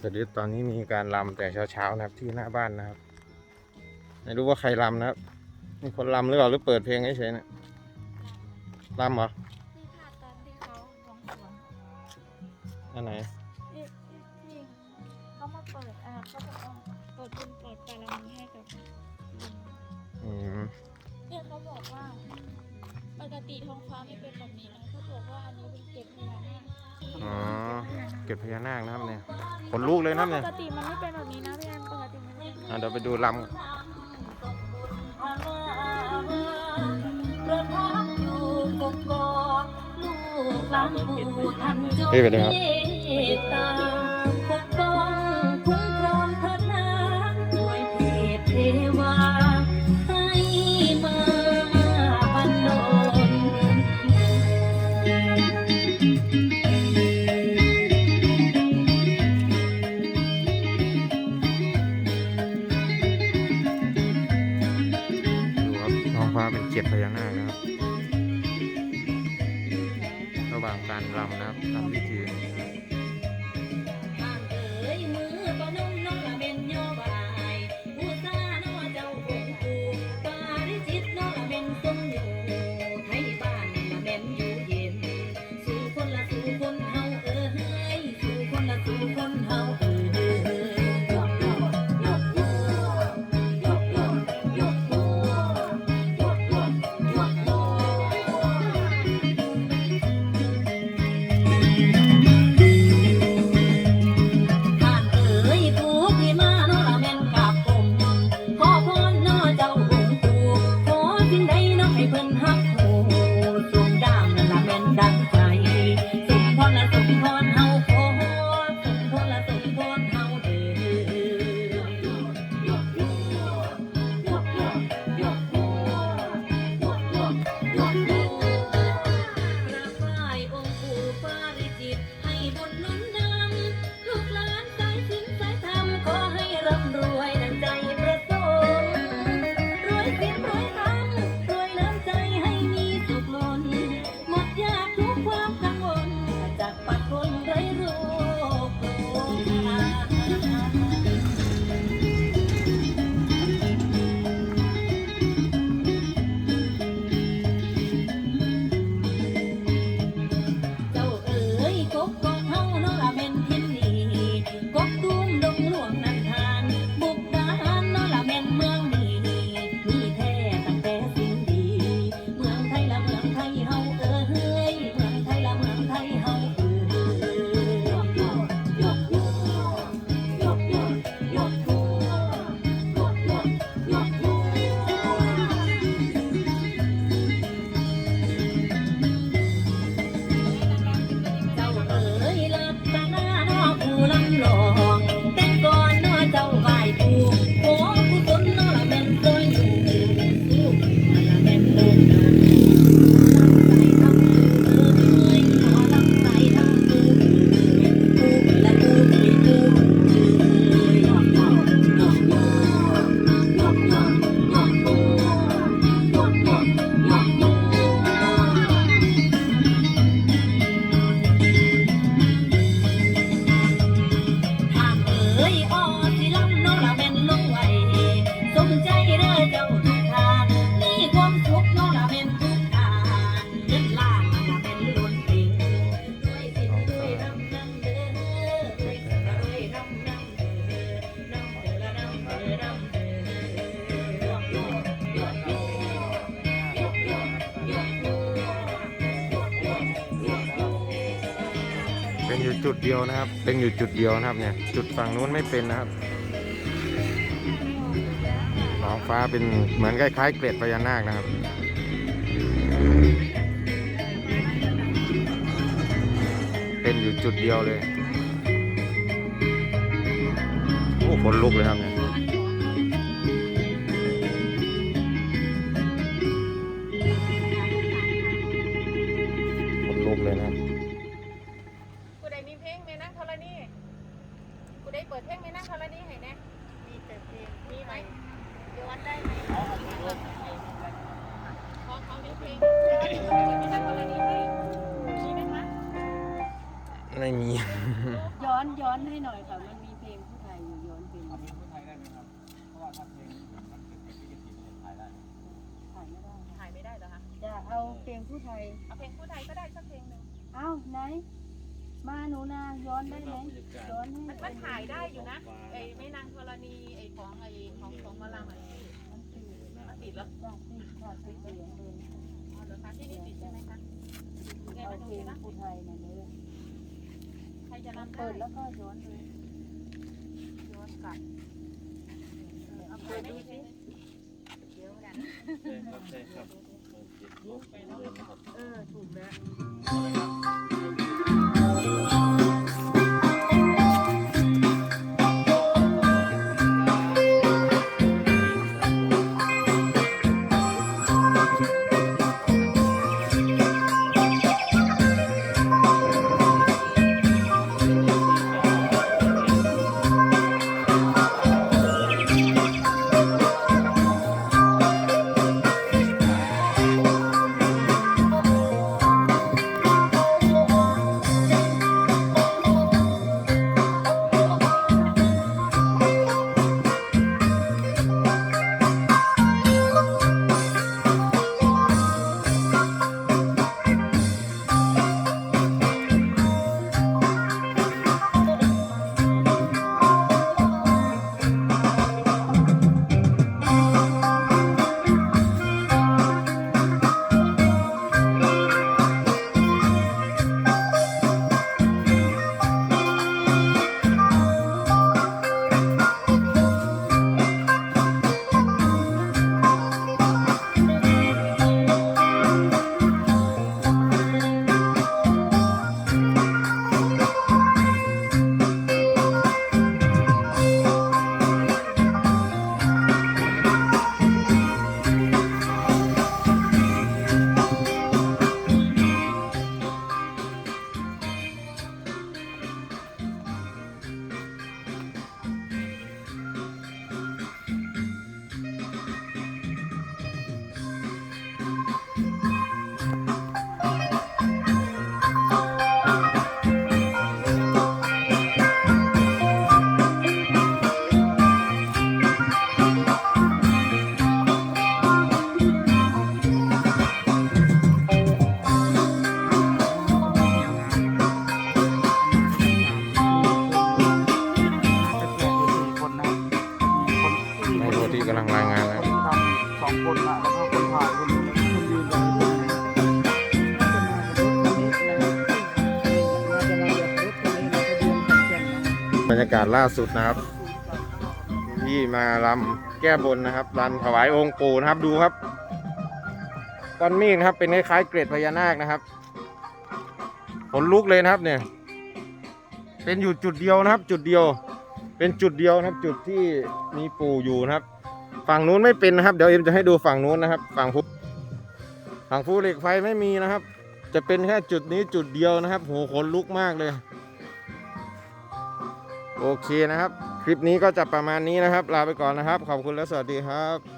สดี๋ยวตอนนี้มีการลำแต่เช้าๆนะครับที่หน้าบ้านนะครับ ไม่รู้ว่าใครลำนะครับ มีคนลำหรือเปล่าหรือเปิดเพลงเฉยนะลำเหรออันไหนเขามาเปิดอ่าเขาบอกว่าเปิดบุญเปิดบารมีให้กับอืมเนี่ยเขาบอกว่า ปกติท้องฟ้าไม่เป็นแบบนี้นะเขาบอกว่าอันนี้เป็นเก็บพญานาคอ๋อเก็บพญานาคนะครับเนี่ยขนลูกเลยนะเนี่ยปกติมันไม่เป็นแบบนี้นะพี่แอนปกติมันไม่เนเดี๋ยวไปดูลำพี่ไปเลครับคุ้มครองพระนาด้วยเทพเทว ฟ้าเป็นเกล็ดรติพญานาคนะครับ ระหว่างการรำนะครับทำพิธี อยู่จุดเดียวนะครับ เป็นอยู่จุดเดียวนะครับเนี่ย จุดฝั่งนู้นไม่เป็นนะครับท้องฟ้าเป็นเหมือนคล้ายๆเกล็ดพญานาคนะครับเป็นอยู่จุดเดียวเลย โอ้คนลุกเลยครับเนี่ย ไม่มี ย้อนย้อนให้หน่อยค่ะ มันมีเพลงผู้ไทยอยู่ย้อนเพลงเอเพลงผู้ไทยได้ไหมครับ เพราะว่าถ้าเพลงมันเป็นเพลงที่จะถีบไทยได้ถ่ายไม่ได้ถ่ายไม่ได้เหรอคะจะเอาเพลงผู้ไทย เอาเพลงผู้ไทยก็ได้สักเพลงหนึ่งอ้าวไหน มาหนูนาย้อนได้ไหมย้อนให้มันถ่ายได้อยู่นะ ไอ้แม่นางธรณีไอ้ของไอ้ของของมะลังอะไรมันติดมันติดแล้วติดค่ะติดเสียเลยอ๋อเหรอคะที่นี่ติดใช่ไหมคะเอาเพลงผู้ไทยนะเนื้อ จะรำได้เปิดแล้วก็ย้อนเลยย้อนกลับเอาเปิเปิดดดูดูสิสิเดี๋ยวกันใช่ครับใช่ครับโอเคโอเคนะครับเออถูกแล้วากาศล่าสุดนะครับ ที่มาลำแก้บนนะครับลำถวายองค์ปู่นะครับดูครับก้อนมีดครับเป็นคล้ายๆเกล็ดพญานาคนะครับขนลุกเลยนะครับเนี่ย เป็นอยู่จุดเดียวนะครับ จุดเดียว เป็นจุดเดียวนะครับ จุดที่มีปู่อยู่นะครับ ฝั่งนู้นไม่เป็นนะครับ เดี๋ยวเอ็มจะให้ดูฝั่งนู้นนะครับ ฝั่งภูฝั่งภูเหล็กไฟไม่มีนะครับ จะเป็นแค่จุดนี้จุดเดียวนะครับโหขนลุกมากเลย โอเคนะครับ คลิปนี้ก็จะประมาณนี้นะครับ ลาไปก่อนนะครับ ขอบคุณและสวัสดีครับ